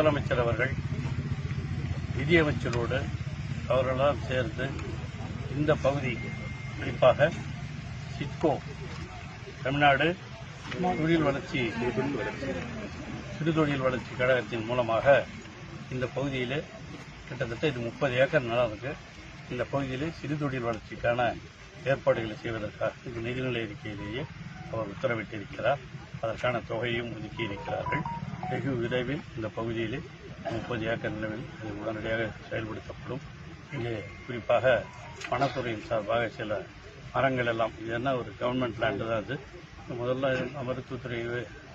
முதலமைச்சர் அவர்கள் நிதியமைச்சரோடு அவர்களெல்லாம் சேர்ந்து இந்த பகுதி குறிப்பாக சிட்கோ தமிழ்நாடு தொழில் வளர்ச்சி சிறுதொழில் வளர்ச்சி கழகத்தின் மூலமாக இந்த பகுதியில் கிட்டத்தட்ட இது முப்பது ஏக்கர் நிலம் இருக்கு. இந்த பகுதியில் சிறுதொழில் வளர்ச்சிக்கான ஏற்பாடுகளை செய்வதற்காக இந்த நிதிநிலை அறிக்கையிலேயே அவர் உத்தரவிட்டிருக்கிறார். அதற்கான தொகையும் ஒதுக்கி இருக்கிறார்கள் வெகு விரைவில் இந்த பகுதியிலே முப்பது ஏக்கர் நிலவில் இது உடனடியாக செயல்படுத்தப்படும். இங்கே குறிப்பாக வனத்துறையின் சார்பாக சில மரங்கள் எல்லாம் இது என்ன ஒரு கவர்மெண்ட் லேண்டு தான் அது. முதல்ல மருத்துவத்துறை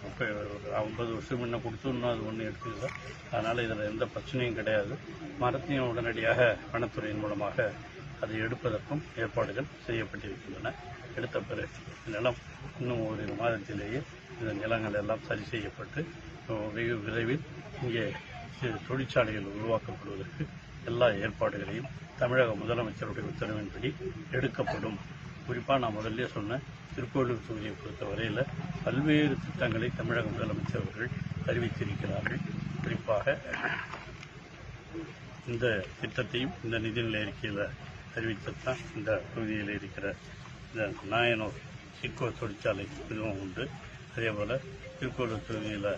இப்போ ஒரு ஐம்பது வருஷம் முன்ன கொடுத்து இன்னும் அது ஒன்றும் எடுத்துக்கல அதனால் இதில் எந்த பிரச்சனையும் கிடையாது. மரத்தையும் உடனடியாக வனத்துறையின் மூலமாக அதை எடுப்பதற்கும் ஏற்பாடுகள் செய்யப்பட்டிருக்கின்றன. எடுத்த பிறகு நிலம் இன்னும் ஒரு மாதத்திலேயே இந்த நிலங்கள் எல்லாம் சரி செய்யப்பட்டு வெகு விரைவில் இங்கே சிறு தொழிற்சாலைகள் உருவாக்கப்படுவதற்கு எல்லா ஏற்பாடுகளையும் தமிழக முதலமைச்சருடைய உத்தரவின்படி எடுக்கப்படும். குறிப்பாக நான் முதல்ல சொன்ன திருக்கோவிலூர் தொகுதியை பொறுத்தவரையில் பல்வேறு திட்டங்களை தமிழக முதலமைச்சர் அவர்கள் அறிவித்திருக்கிறார்கள். குறிப்பாக இந்த திட்டத்தையும் இந்த நிதிநிலை அறிக்கையில் அறிவித்ததான் இந்த தொகுதியில் இருக்கிற இந்த நாயனூர் சிக்கோ தொழிற்சாலை இதுவும் உண்டு. அதே போல் திருக்கோளூர் தொகுதியில்